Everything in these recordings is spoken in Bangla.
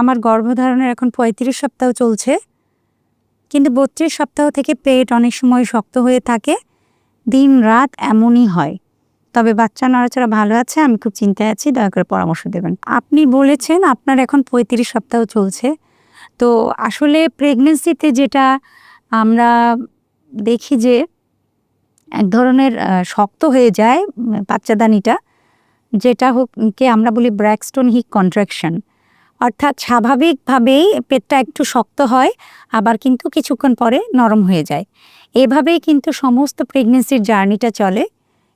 আমার গর্ভধারণের এখন পঁয়ত্রিশ সপ্তাহ চলছে। কিন্তু বত্রিশ সপ্তাহ থেকে পেট অনেক সময় শক্ত হয়ে থাকে। দিন রাত এমনই হয়। তবে বাচ্চা নড়াচড়া ভালো আছে, আমি খুব চিন্তায় আছি, দয়া করে পরামর্শ দেবেন। আপনি বলেছেন আপনার এখন পঁয়ত্রিশ সপ্তাহ চলছে। তো আসলে প্রেগনেন্সিতে যেটা আমরা দেখি যে এক ধরনের শক্ত হয়ে যায় বাচ্চাদানিটা, যেটা হোক, কে আমরা বলি ব্র্যাকস্টোন হিক কন্ট্রাকশন। অর্থাৎ স্বাভাবিকভাবেই পেটটা একটু শক্ত হয়, আবার কিন্তু কিছুক্ষণ পরে নরম হয়ে যায়। এভাবেই কিন্তু সমস্ত প্রেগনেন্সির জার্নিটা চলে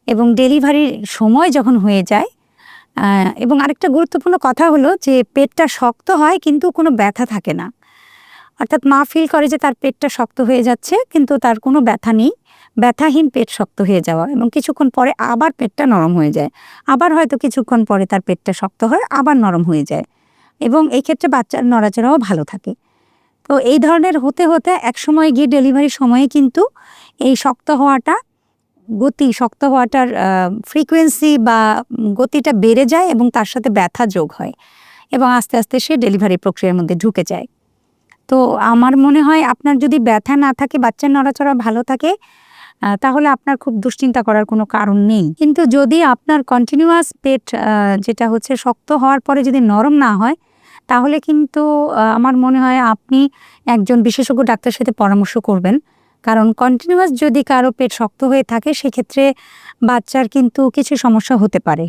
এবং ডেলিভারির সময় যখন হয়ে যায় এবং আরেকটা গুরুত্বপূর্ণ কথা হলো যে পেটটা শক্ত হয় কিন্তু কোনো ব্যথা থাকে না। অর্থাৎ মা ফিল করে যে তার পেটটা শক্ত হয়ে যাচ্ছে কিন্তু তার কোনো ব্যথা নেই। ব্যথাহীন পেট শক্ত হয়ে যাওয়া এবং কিছুক্ষণ পরে আবার পেটটা নরম হয়ে যায়। আবার হয়তো কিছুক্ষণ পরে তার পেটটা শক্ত হয়, আবার নরম হয়ে যায়। এবং এই ক্ষেত্রে বাচ্চার নড়াচড়াও ভালো থাকে। তো এই ধরনের হতে হতে এক সময় গিয়ে ডেলিভারির সময়ে কিন্তু এই শক্ত হওয়াটা, গতি শক্ত হওয়াটার ফ্রিকোয়েন্সি বা গতিটা বেড়ে যায় এবং তার সাথে ব্যথা যোগ হয় এবং আস্তে আস্তে সে ডেলিভারি প্রক্রিয়ার মধ্যে ঢুকে যায়। তো আমার মনে হয় আপনার যদি ব্যথা না থাকে, বাচ্চার নড়াচড়া ভালো থাকে তাহলে আপনার খুব দুশ্চিন্তা করার কোনো কারণ নেই। কিন্তু যদি আপনার কন্টিনিউয়াস পেট যেটা হচ্ছে শক্ত হওয়ার পরে যদি নরম না হয় তাহলে কিন্তু আমার মনে হয় আপনি একজন বিশেষজ্ঞ ডাক্তারের সাথে পরামর্শ করবেন। কারণ কন্টিনিউয়াস যদি কারও পেট শক্ত হয়ে থাকে, সেক্ষেত্রে বাচ্চার কিন্তু কিছু সমস্যা হতে পারে।